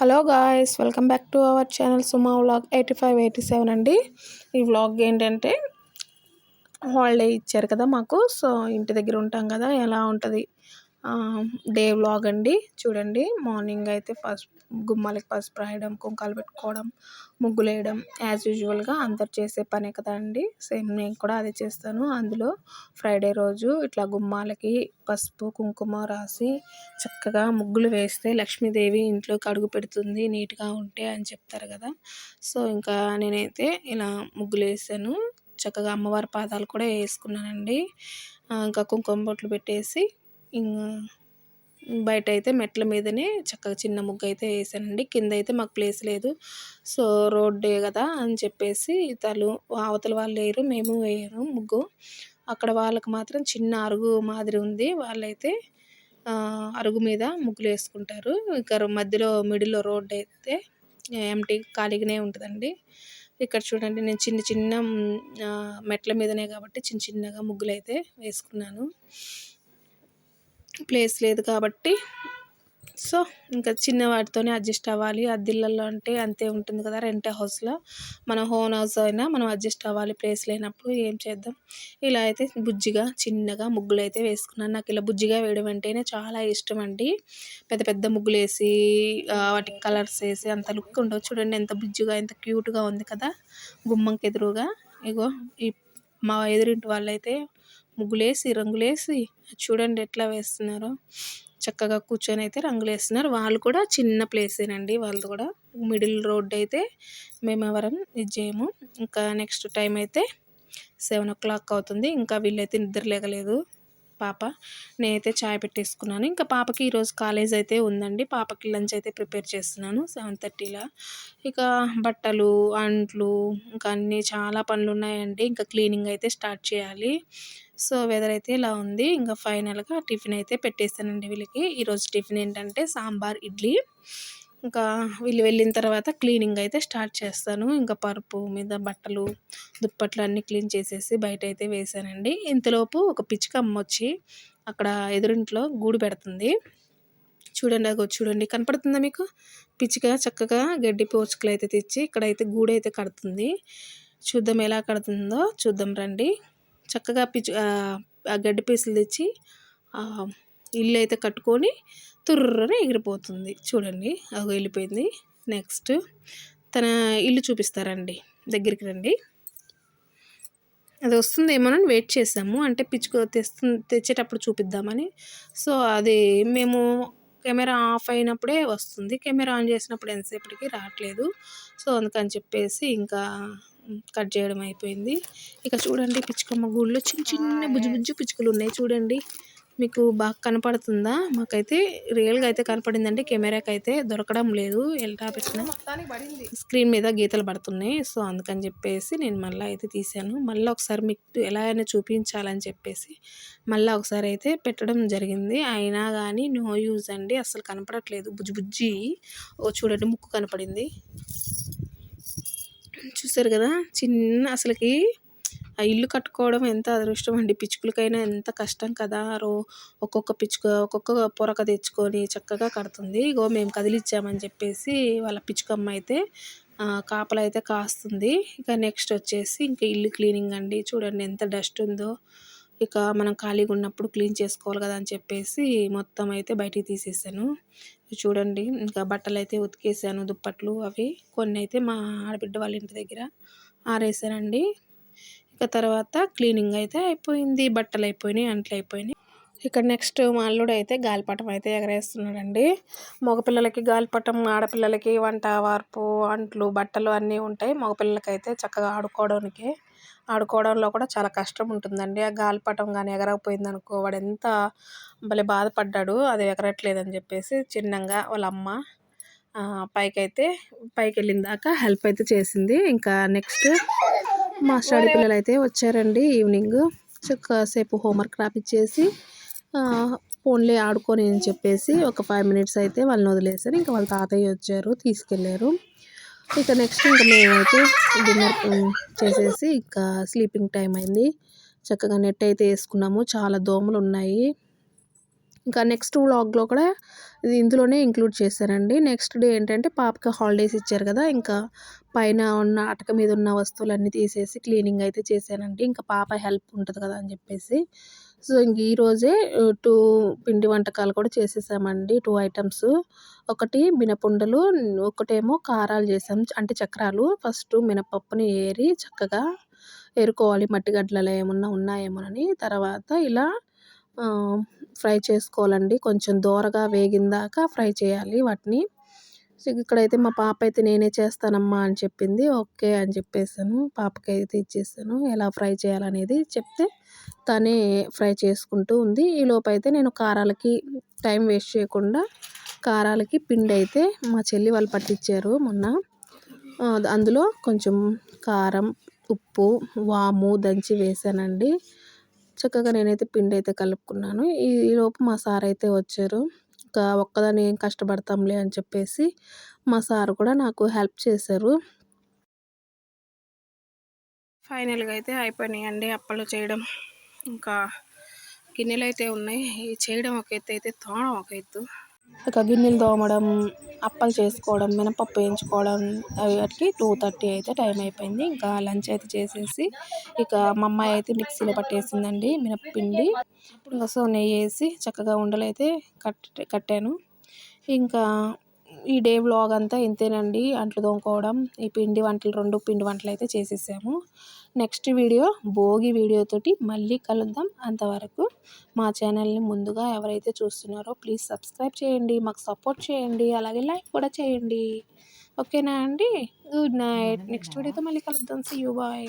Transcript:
Hello guys welcome back to our channel Suma vlog eighty five eighty seven అండి. ఈ vlog ఏంటంటే holiday ఇచ్చారు కదా మాకు సో ఇంటి దగ్గర ఉంటాం కదా ఎలా ఉంటుంది? డే వ్లాగ్ అండి. చూడండి మార్నింగ్ అయితే ఫస్ట్ గుమ్మాలకి పసుపు రాయడం కుంకాలు పెట్టుకోవడం ముగ్గులు వేయడం యాజ్ యూజువల్గా అందరు చేసే పనే కదా అండి. సేమ్ నేను కూడా అదే చేస్తాను. అందులో ఫ్రైడే రోజు ఇట్లా గుమ్మాలకి పసుపు కుంకుమ రాసి చక్కగా ముగ్గులు వేస్తే లక్ష్మీదేవి ఇంట్లోకి అడుగు పెడుతుంది నీట్గా ఉంటే అని చెప్తారు కదా. సో ఇంకా నేనైతే ఇలా ముగ్గులు వేసాను. చక్కగా అమ్మవారి పాదాలు కూడా వేసుకున్నానండి. ఇంకా కుంకుమ బొట్లు పెట్టేసి బయట అయితే మెట్ల మీదనే చక్కగా చిన్న ముగ్గు అయితే వేసానండి. కింద అయితే మాకు ప్లేస్ లేదు. సో రోడ్డే కదా అని చెప్పేసి తలు అవతల వాళ్ళు వేయరు మేము వేయరు ముగ్గు. అక్కడ వాళ్ళకి మాత్రం చిన్న అరుగు మాదిరి ఉంది. వాళ్ళైతే అరుగు మీద ముగ్గులు వేసుకుంటారు. ఇక్కడ మధ్యలో మిడిల్లో రోడ్డు అయితే ఎంటీ ఖాళీగానే ఉంటుందండి. ఇక్కడ చూడండి నేను చిన్న చిన్న మెట్ల మీదనే కాబట్టి చిన్న చిన్నగా ముగ్గులు అయితే వేసుకున్నాను. ప్లేస్ లేదు కాబట్టి సో ఇంకా చిన్న వాటితోనే అడ్జస్ట్ అవ్వాలి. అద్దిళ్ళల్లో అంటే అంతే ఉంటుంది కదా రెంట్ హౌస్లో మన హోన్ హౌస్ అయినా మనం అడ్జస్ట్ అవ్వాలి ప్లేస్ లేనప్పుడు ఏం చేద్దాం? ఇలా అయితే బుజ్జిగా చిన్నగా ముగ్గులు అయితే వేసుకున్నాను. నాకు ఇలా బుజ్జిగా వేయడం అంటేనే చాలా ఇష్టం అండి. పెద్ద పెద్ద ముగ్గులు వేసి వాటికి కలర్స్ వేసి అంత లుక్ ఉండవు. చూడండి ఎంత బుజ్జిగా ఎంత క్యూట్గా ఉంది కదా గుమ్మంకి ఎదురుగా ఇగో ఈ మా ఎదురింటి వాళ్ళైతే ముగ్గులేసి రంగులేసి చూడండి ఎట్లా వేస్తున్నారో. చక్కగా కూర్చొని అయితే రంగులు వేస్తున్నారు వాళ్ళు కూడా చిన్న ప్లేసేనండి. వాళ్ళు కూడా మిడిల్ రోడ్ అయితే మేము ఎవరం ఇది చేయము ఇంకా నెక్స్ట్ టైం అయితే సెవెన్ ఓ క్లాక్ అవుతుంది. ఇంకా వీళ్ళైతే నిద్ర లేగలేదు. పాప నేనైతే చాయ్ పెట్టేసుకున్నాను. ఇంకా పాపకి ఈరోజు కాలేజ్ అయితే ఉందండి. పాపకి లంచ్ అయితే ప్రిపేర్ చేస్తున్నాను సెవెన్ థర్టీలా. ఇక బట్టలు అంట్లు ఇంకా అన్నీ చాలా పనులు ఉన్నాయండి ఇంకా క్లీనింగ్ అయితే స్టార్ట్ చేయాలి. సో వెదర్ అయితే ఇలా ఉంది. ఇంకా ఫైనల్గా టిఫిన్ అయితే పెట్టేస్తానండి వీళ్ళకి. ఈరోజు టిఫిన్ ఏంటంటే సాంబార్ ఇడ్లీ. ఇంకా వీళ్ళు వెళ్ళిన తర్వాత క్లీనింగ్ అయితే స్టార్ట్ చేస్తాను. ఇంకా పరుపు మీద బట్టలు దుప్పట్లు అన్నీ క్లీన్ చేసేసి బయట అయితే వేసానండి. ఇంతలోపు ఒక పిచ్చుక అమ్మ వచ్చి అక్కడ ఎదురింట్లో గూడు పెడుతుంది. చూడండి అగో చూడండి. కనపడుతుందా మీకు? పిచ్చిక చక్కగా గడ్డి పోచుకలు అయితే తెచ్చి ఇక్కడైతే గూడు అయితే కడుతుంది. చూద్దాం ఎలా కడుతుందో చూద్దాం రండి. చక్కగా పిచ్చు ఆ గడ్డి పీసులు తెచ్చి ఇల్లు అయితే కట్టుకొని తుర్రని ఎగిరిపోతుంది చూడండి అవి వెళ్ళిపోయింది నెక్స్ట్ తన ఇల్లు చూపిస్తారండి దగ్గరికి రండి అది వస్తుందేమోనని వెయిట్ చేసాము అంటే పిచ్చుకు తెస్తు తెచ్చేటప్పుడు చూపిద్దామని సో అది మేము కెమెరా ఆఫ్ అయినప్పుడే వస్తుంది కెమెరా ఆన్ చేసినప్పుడు ఎంతసేపటికి రావట్లేదు సో అందుకని చెప్పేసి ఇంకా కట్ చేయడం అయిపోయింది. ఇక చూడండి పిచ్చుకమ్మ గూళ్ళో చిన్న చిన్న బుజ్జు బుజ్జు పిచ్చుకలు ఉన్నాయి చూడండి. మీకు బాగా కనపడుతుందా? మాకైతే రియల్గా అయితే కనపడిందండి. కెమెరాకి అయితే దొరకడం లేదు. ఎలా పెట్టిన స్క్రీన్ మీద గీతలు పడుతున్నాయి. సో అందుకని చెప్పేసి నేను మళ్ళీ అయితే తీసాను మళ్ళీ ఒకసారి మీకు ఎలా అయినా చూపించాలని చెప్పేసి మళ్ళీ ఒకసారి అయితే పెట్టడం జరిగింది. అయినా కానీ నో యూజ్ అండి. అసలు కనపడట్లేదు. బుజ్జి బుజ్జి. ఓ చూడండి ముక్కు కనపడింది. చూసారు కదా చిన్న అసలుకి ఆ ఇల్లు కట్టుకోవడం ఎంత అదృష్టం అండి. పిచ్చుకలకైనా ఎంత కష్టం కదా రో ఒక్కొక్క పిచ్చుక ఒక్కొక్క పొరక తెచ్చుకొని చక్కగా కడుతుంది. ఇగో మేము కదిలిచ్చామని చెప్పేసి వాళ్ళ పిచ్చుకమ్మ అయితే కాపలు అయితే కాస్తుంది. ఇక నెక్స్ట్ వచ్చేసి ఇంకా ఇల్లు క్లీనింగ్ అండి. చూడండి ఎంత డస్ట్ ఉందో. ఇక మనం ఖాళీగా ఉన్నప్పుడు క్లీన్ చేసుకోవాలి కదా అని చెప్పేసి మొత్తం అయితే బయటికి తీసేసాను. చూడండి ఇంకా బట్టలు అయితే ఉతికేసాను దుప్పట్లు అవి. కొన్ని అయితే మా ఆడబిడ్డ వాళ్ళ ఇంటి దగ్గర ఆరేసానండి ఇక తర్వాత క్లీనింగ్ అయితే అయిపోయింది బట్టలు అయిపోయినాయి అంట్లు అయిపోయినాయి. ఇక్కడ నెక్స్ట్ మా అల్లుడు అయితే గాలిపటం అయితే ఎగరేస్తున్నాడండి. మగపిల్లలకి గాలిపటం ఆడపిల్లలకి వంట వార్పు అంట్లు బట్టలు అన్నీ ఉంటాయి. మగపిల్లలకి అయితే చక్కగా ఆడుకోవడానికి ఆడుకోవడంలో కూడా చాలా కష్టం ఉంటుందండి. ఆ గాలిపటం కానీ ఎగరకపోయింది అనుకో వాడు ఎంత భలే బాధపడ్డాడు. అది ఎగరట్లేదని చెప్పేసి చిన్నంగా వాళ్ళ అమ్మ పైకైతే పైకి వెళ్ళిన దాకా హెల్ప్ అయితే చేసింది. ఇంకా నెక్స్ట్ మా స్టడీ పిల్లలు అయితే వచ్చారండి ఈవినింగ్. కాసేపు హోంవర్క్ రాపిచ్చేసి ఫోన్లే ఆడుకొని అని చెప్పేసి ఒక ఫైవ్ మినిట్స్ అయితే వాళ్ళని వదిలేసారు. ఇంకా వాళ్ళ తాతయ్య వచ్చారు తీసుకెళ్ళారు. ఇక నెక్స్ట్ ఇంకా మేమైతే డిన్నర్ చేసేసి ఇంకా స్లీపింగ్ టైం అయింది. చక్కగా నెట్ అయితే వేసుకున్నాము. చాలా దోమలు ఉన్నాయి. ఇంకా నెక్స్ట్ వ్లాగ్లో కూడా ఇది ఇందులోనే ఇంక్లూడ్ చేశానండి. నెక్స్ట్ డే ఏంటంటే పాపకి హాలిడేస్ ఇచ్చారు కదా ఇంకా పైన ఉన్న అటక మీద ఉన్న వస్తువులన్నీ తీసేసి క్లీనింగ్ అయితే చేశానండి. ఇంకా పాప హెల్ప్ ఉంటుంది కదా అని చెప్పేసి. సో ఇంక ఈరోజే టూ పిండి వంటకాలు కూడా చేసేసామండి. Two items. ఒకటి మినపుండలు ఒకటేమో కారాలు చేసాం అంటే చక్రాలు. ఫస్ట్ మినపప్పుని ఏరి చక్కగా ఏరుకోవాలి. మట్టి గడ్డలలో ఏమన్నా ఉన్నాయేమోనని. తర్వాత ఇలా ఫ్రై చేసుకోవాలండి. కొంచెం దోరగా వేగిందాక ఫ్రై చేయాలి వాటిని. సో ఇక్కడైతే మా పాప అయితే నేనే చేస్తానమ్మా అని చెప్పింది. ఓకే అని చెప్పేసాను. పాపకి అయితే ఇచ్చేసాను ఎలా ఫ్రై చేయాలనేది చెప్తే తనే ఫ్రై చేసుకుంటూ ఉంది. ఈ లోపైతే నేను కారాలకి టైం వేస్ట్ చేయకుండా కారాలకి పిండి అయితే మా చెల్లి వాళ్ళు పట్టించారు మొన్న. అందులో కొంచెం కారం ఉప్పు వాము దంచి వేసానండి. చక్కగా నేనైతే పిండి అయితే కలుపుకున్నాను. ఈ లోపు మా సార్ అయితే వచ్చారు. ఇంకా ఒక్కదాన్ని ఏం కష్టపడతాంలే అని చెప్పేసి మా సార్ కూడా నాకు హెల్ప్ చేశారు. ఫైనల్గా అయితే అయిపోయినాయండి అప్పలు చేయడం. ఇంకా గిన్నెలు అయితే ఉన్నాయి చేయడం ఒక ఎత్తు అయితే తోడం ఒక ఎత్తు. ఇక గిన్నెలు తోమడం అప్పలు చేసుకోవడం మినపప్పు వేయించుకోవడం వాటికి టూ థర్టీ అయితే టైం అయిపోయింది. ఇంకా లంచ్ అయితే చేసేసి ఇక మా అమ్మాయి అయితే మిక్సీలో పట్టేసిందండి మినప్పిండి. ఇంకా సో నెయ్యి వేసి చక్కగా ఉండలు అయితే కట్ కట్టాను. ఇంకా ఈ డే వ్లాగ్ అంతా ఇంతేనండి. అంట్లు తోముకోవడం ఈ పిండి వంటలు రెండు పిండి వంటలు అయితే చేసేసాము. నెక్స్ట్ వీడియో భోగి వీడియోతోటి మళ్ళీ కలుద్దాం. అంతవరకు మా ఛానల్ని ముందుగా ఎవరైతే చూస్తున్నారో ప్లీజ్ సబ్స్క్రైబ్ చేయండి మాకు సపోర్ట్ చేయండి అలాగే లైక్ కూడా చేయండి. ఓకేనా అండి? Good night. నెక్స్ట్ వీడియోతో మళ్ళీ కలుద్దాం. See you bye